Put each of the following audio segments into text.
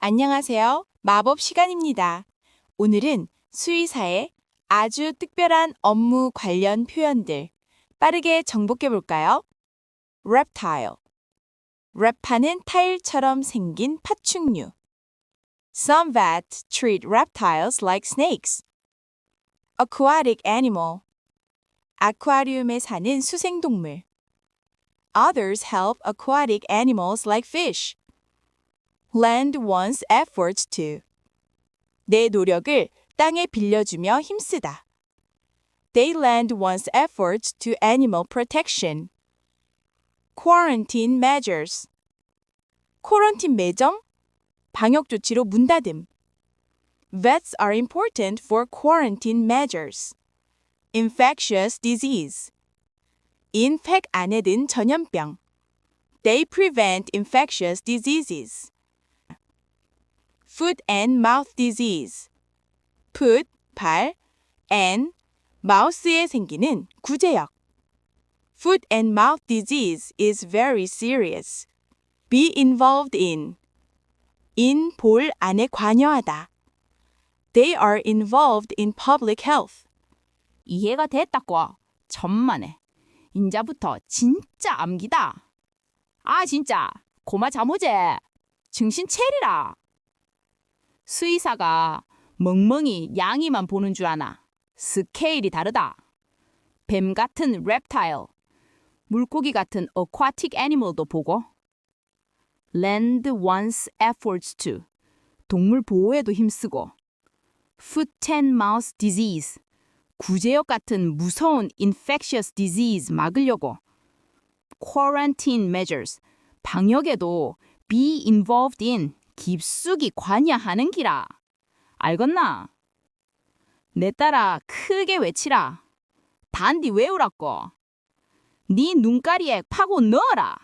안녕하세요. 마법 시간입니다. 오늘은 수의사의 아주 특별한 업무 관련 표현들 빠르게 정복해 볼까요? reptile. 랩하는 타일처럼 생긴 파충류. Some vets treat reptiles like snakes. Aquatic animal. 아쿠아리움에 사는 수생동물. Others help aquatic animals like fish. lend one's efforts to. 내 노력을 땅에 빌려주며 힘쓰다. They lend one's efforts to animal protection. Quarantine measures. 코런틴 매점? 방역 조치로 문 닫음. Vets are important for quarantine measures. Infectious disease. 인펙 안에 든 전염병. They prevent infectious diseases. Foot and mouth disease. foot, 발, and, 마우스에 생기는 구제역. Foot and mouth disease is very serious. Be involved in. in 볼 안에 관여하다. They are involved in public health. 이해가 됐다꼬. 천만에. 인자부터 진짜 암기다. 아 진짜 고마 잠오제. 정신 차리라. 수의사가 멍멍이 양이만 보는 줄 아나. 스케일이 다르다. 뱀 같은 reptile, 물고기 같은 aquatic animal도 보고. lend one's efforts to, 동물 보호에도 힘쓰고. foot and mouth disease, 구제역 같은 무서운 infectious disease 막으려고 quarantine measures 방역에도 be involved in 깊숙이 관여하는 기라 알겠나? 내 따라 크게 외치라 단디 외우라고 네 눈가리에 파고 넣어라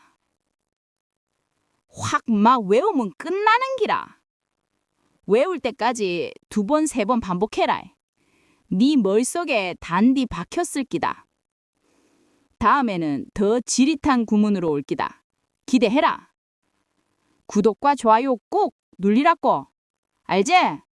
확 막 외우면 끝나는 기라 외울 때까지 두 번 세 번 반복해라 네 머릿속에 단디 박혔을 기다. 다음에는 더 지릿한 구문으로 올 기다. 기대해라. 구독과 좋아요 꼭 눌리라고. 알제?